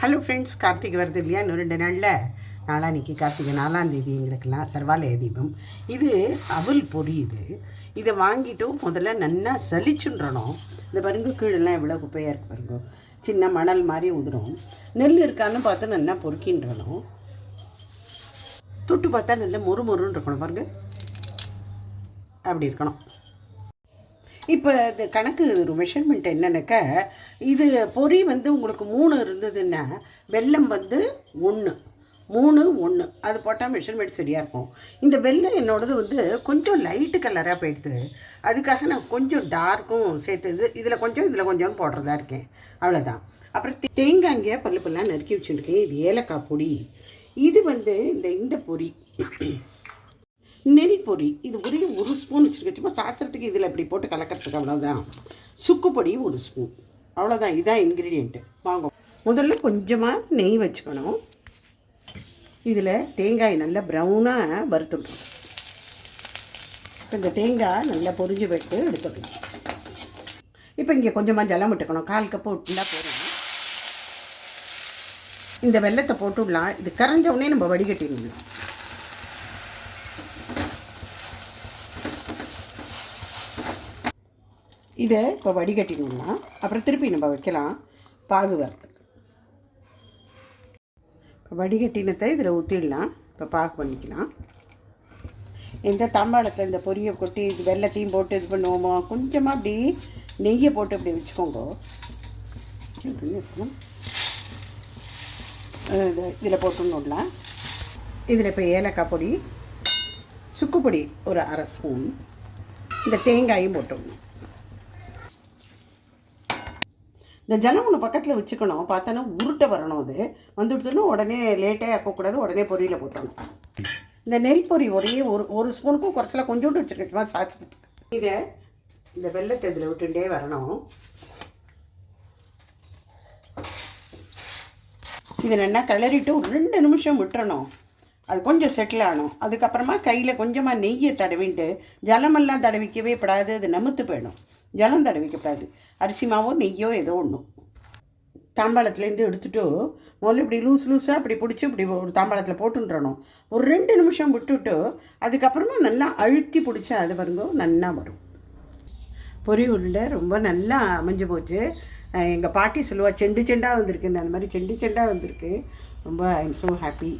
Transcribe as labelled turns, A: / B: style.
A: Hello friends Karthigai வருது இல்லையா? இன்னும் ரெண்டு நாளில். நாளான்னைக்கு கார்த்திகை நாலாம் தேதி எங்களுக்கெல்லாம் சர்வாலய தீபம். இது அவல் பொரி இது. இதை வாங்கிட்டு முதல்ல நல்லா சலிச்சுன்றணும் இந்த பருங்கு கீழெல்லாம் எவ்வளோ குப்பையாக இருக்குது பாருங்க. சின்ன மணல் மாதிரி உதிரும். நெல் இருக்கான்னு பார்த்து நல்லா பொறுக்கின்றணும். தொட்டு பார்த்தா நல்ல மொறு மொறுன்னு இருக்கணும் பாருங்க. அப்படி இருக்கணும். இப்போ இது கணக்கு ஒரு மெஷர்மெண்ட் என்னன்னாக்கா இது பொரி வந்து உங்களுக்கு மூணு இருந்ததுன்னா வெல்லம் வந்து ஒன்று மூணு ஒன்று அது போட்டால் மெஷர்மெண்ட் சரியாக இருக்கும். இந்த வெல்லம் என்னோடது வந்து கொஞ்சம் லைட்டு கலராக போயிடுது. அதுக்காக நான் கொஞ்சம் டார்க்கும் சேர்த்து இது இதில் கொஞ்சம் இதில் கொஞ்சம் போடுறதா இருக்கேன். அவ்வளோதான் அப்புறம் தேங்காய்ங்க பல்லு பல்லாம் நறுக்கி வச்சுருக்கேன். இது ஏலக்காய் பொடி. இது வந்து இந்த இந்த பொரி நெல் பொடி. இது ஒரே ஒரு ஸ்பூன் வச்சுருக்க சும்மா சாஸ்திரத்துக்கு இதில் இப்படி போட்டு கலக்கிறதுக்கு அவ்வளோதான் சுக்கு பொடி ஒரு ஸ்பூன். அவ்வளோதான் இதான் இன்க்ரீடியண்ட்டு வாங்க. முதல்ல கொஞ்சமாக நெய் வச்சுக்கணும். இதில் தேங்காய் நல்லா ப்ரௌனாக வறுத்துடணும் கொஞ்சம் இந்த தேங்காய் நல்லா பொரிஞ்சு விட்டு எடுத்துக்கணும். இப்போ இங்கே கொஞ்சமாக ஜலம் விட்டுக்கணும். கால் கப்பு விட்டுலாம் போதும். இந்த வெள்ளத்தை போட்டு விடலாம் இது கரைஞ்ச உடனே நம்ம வடிகட்டிடணும். இதை இப்போ வடிகட்டினோம்னா அப்புறம் திருப்பி நம்ம வைக்கலாம் பாகு வரத்துக்கு இப்போ வடிகட்டினத்தை இதில் ஊற்றிடலாம். இப்போ பாகு பண்ணிக்கலாம். இந்த தாம்பாளத்தில் இந்த பொரியை கொட்டி இது வெள்ளத்தையும் போட்டு இது பண்ணுவோமோ? கொஞ்சமாக அப்படி நெய்யை போட்டு அப்படி வச்சுக்கோங்க. இதில் போட்டுடலாம் இதில் இப்போ ஏலக்காய் பொடி சுக்கு பொடி ஒரு அரை ஸ்பூன். இந்த தேங்காயும் போட்டுடணும். இந்த ஜலம் ஒன்று பக்கத்தில் வச்சுக்கணும். பார்த்தோன்னா உருட்டை வரணும் அது. வந்துவிட்டுனா உடனே லேட்டாக ஆக்கக்கூடாது உடனே பொரியில் போட்டுறணும். இந்த நெல் பொரி ஒரே ஒரு ஒரு ஸ்பூனுக்கும் குறைச்சலாம் கொஞ்சோண்டு வச்சுருக்கேன் சாச்சு இதை இந்த வெள்ளத்தை இதில் விட்டுட்டே வரணும். இதை நல்லா கிளறிட்டு ஒரு ரெண்டு நிமிஷம் விட்டுறணும். அது கொஞ்சம் செட்டில் ஆகணும். அதுக்கப்புறமா கையில் கொஞ்சமாக நெய்யை தடவிட்டு ஜலமெல்லாம் தடவிக்கவே படாது. அது நமுத்து போயிடும். ஜலம் தடவிக்கப்படாது. அரிசி மாவோ நெய்யோ ஏதோ ஒன்றும் தாம்பாளத்துலேருந்து எடுத்துட்டு முதல்ல இப்படி லூஸ் லூஸாக அப்படி பிடிச்சி இப்படி ஒரு தாம்பாளத்தில் போட்டுன்றணும். ஒரு ரெண்டு நிமிஷம் விட்டுட்டு அதுக்கப்புறமா நல்லா அழுத்தி பிடிச்சா அது பாருங்க நல்லா வரும். பொறி உருண்டை ரொம்ப நல்லா அமைஞ்சு போச்சு. எங்கள் பாட்டி சொல்லுவா செண்டு செண்டாக வந்திருக்குன்னு. அந்த மாதிரி செண்டு செண்டாக வந்திருக்கு. ரொம்ப ஐ எம் ஸோ ஹாப்பி